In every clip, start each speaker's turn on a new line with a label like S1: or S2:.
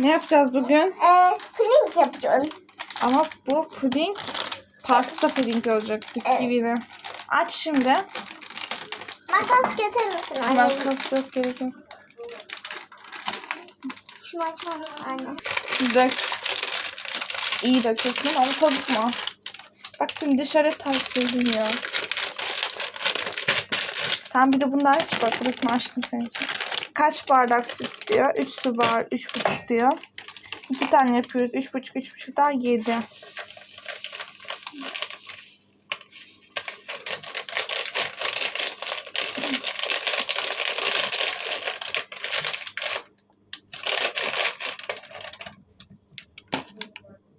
S1: Ne yapacağız bugün?
S2: Ee, puding yapıyorum.
S1: Ama bu puding pasta puding olacak bisküvili. Aç şimdi.
S2: Makas getirir misin anne?
S1: Makas yok gerek yok.
S2: Şunu açar mısın anne?
S1: Dök. İyi döküyorsun ama tavuk mu? Bak şimdi dışarı ters görünüyor. Tamam bir de bunu da aç. Bak burasını açtım senin için. Kaç bardak süt diyor? 3 su bar, 3,5 diyor. 2 tane yapıyoruz. 3,5, 3,5 daha 7.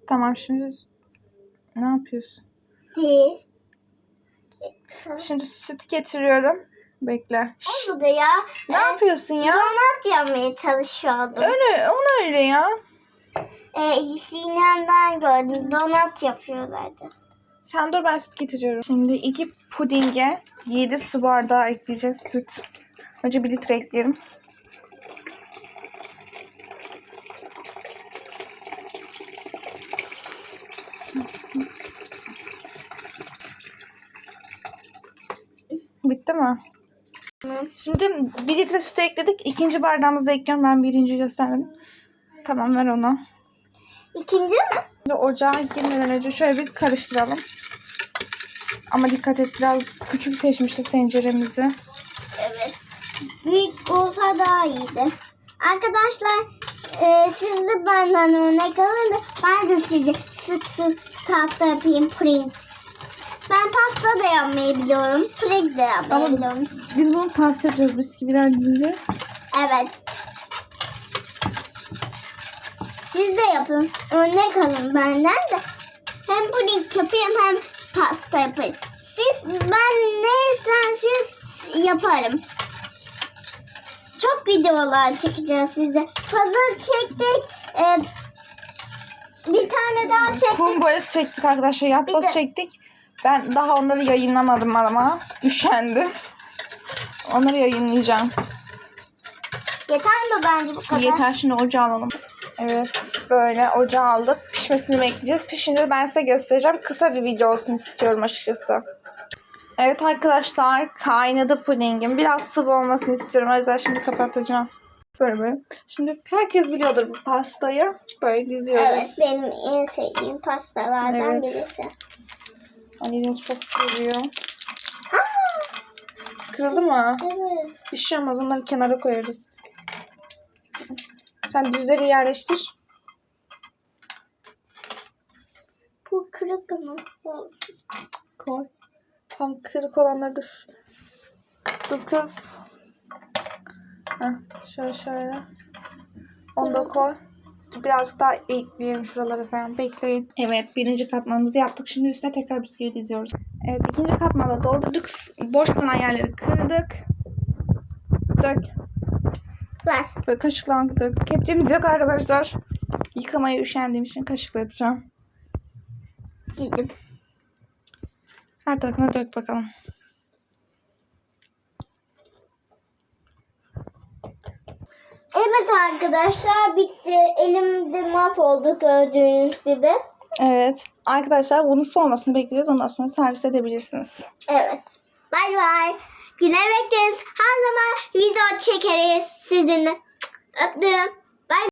S1: Tamam şimdi ne yapıyorsun? Şimdi süt getiriyorum. Bekle. Şşt,
S2: ya.
S1: ne yapıyorsun ya?
S2: Donat yapmaya çalışıyordum.
S1: Öyle, onu öyle ya.
S2: Ee, Sinem'den gördüm. Donat yapıyorlardı.
S1: Sen dur ben süt getiriyorum. Şimdi iki pudinge 7 su bardağı ekleyeceğiz süt. Önce 1 litre ekleyelim. Bitti mi? Şimdi 1 litre süt ekledik. İkinci bardağımızı da ekliyorum. Ben birinci göstermedim. Tamam ver onu.
S2: İkinci mi?
S1: Şimdi ocağa girmeden önce şöyle bir karıştıralım. Ama dikkat et biraz küçük seçmişiz tenceremizi.
S2: Evet. Büyük olsa daha iyiydi. Arkadaşlar e, siz de benden örnek alın da ben de size sık sık tatlı yapayım puding. Ben pasta da yapmayı biliyorum. Puding de yapmayı
S1: Ama-
S2: biliyorum.
S1: Biz bunu pasta yapacağız. Bisküviler dizeceğiz.
S2: Evet. Siz de yapın. Örnek alın benden de. Hem puding yapayım hem pasta yapayım. Siz ben ne isterseniz yaparım. Çok videolar çekeceğiz size. Puzzle çektik. Ee, bir tane daha çektik.
S1: Kum boyası çektik arkadaşlar.
S2: Bir
S1: Yapboz
S2: de-
S1: çektik. Ben daha onları yayınlamadım ama üşendim. Onları yayınlayacağım.
S2: Yeter mi bence bu kadar?
S1: Yeter şimdi ocağı alalım. Evet böyle ocağı aldık. Pişmesini bekleyeceğiz. Pişince ben size göstereceğim. Kısa bir video olsun istiyorum açıkçası. Evet arkadaşlar kaynadı pudingim. Biraz sıvı olmasını istiyorum. O yüzden şimdi kapatacağım. Böyle böyle. Şimdi herkes biliyordur bu pastayı. Böyle diziyoruz.
S2: Evet benim en sevdiğim pastalardan
S1: Evet.
S2: birisi.
S1: Anneniz çok seviyor. Kırıldı mı?
S2: Evet.
S1: Bir şey olmaz. Onları kenara koyarız. Sen düzleri yerleştir.
S2: Bu kırık ama.
S1: Koy. Tam kırık olanları şu- Dur kız. Heh, şöyle şöyle. Onu da koy. Birazcık daha ekleyelim şuraları falan. Bekleyin. Evet birinci katmanımızı yaptık. Şimdi üstüne tekrar bisküvi diziyoruz. Evet ikinci katmanda doldurduk. Boş kalan yerleri kırdık. Dök.
S2: Ver.
S1: Böyle kaşıkla dök. Kepçemiz yok arkadaşlar. Yıkamaya üşendiğim için kaşıkla yapacağım.
S2: Sildim.
S1: Her tarafına dök bakalım.
S2: Evet arkadaşlar bitti. Elimde mahvoldu gördüğünüz gibi.
S1: Evet. Arkadaşlar bunun soğumasını bekleyeceğiz. Ondan sonra servis edebilirsiniz.
S2: Evet. Bay bay. Güne bekleriz. Her zaman video çekeriz sizinle. Öptüm. Bay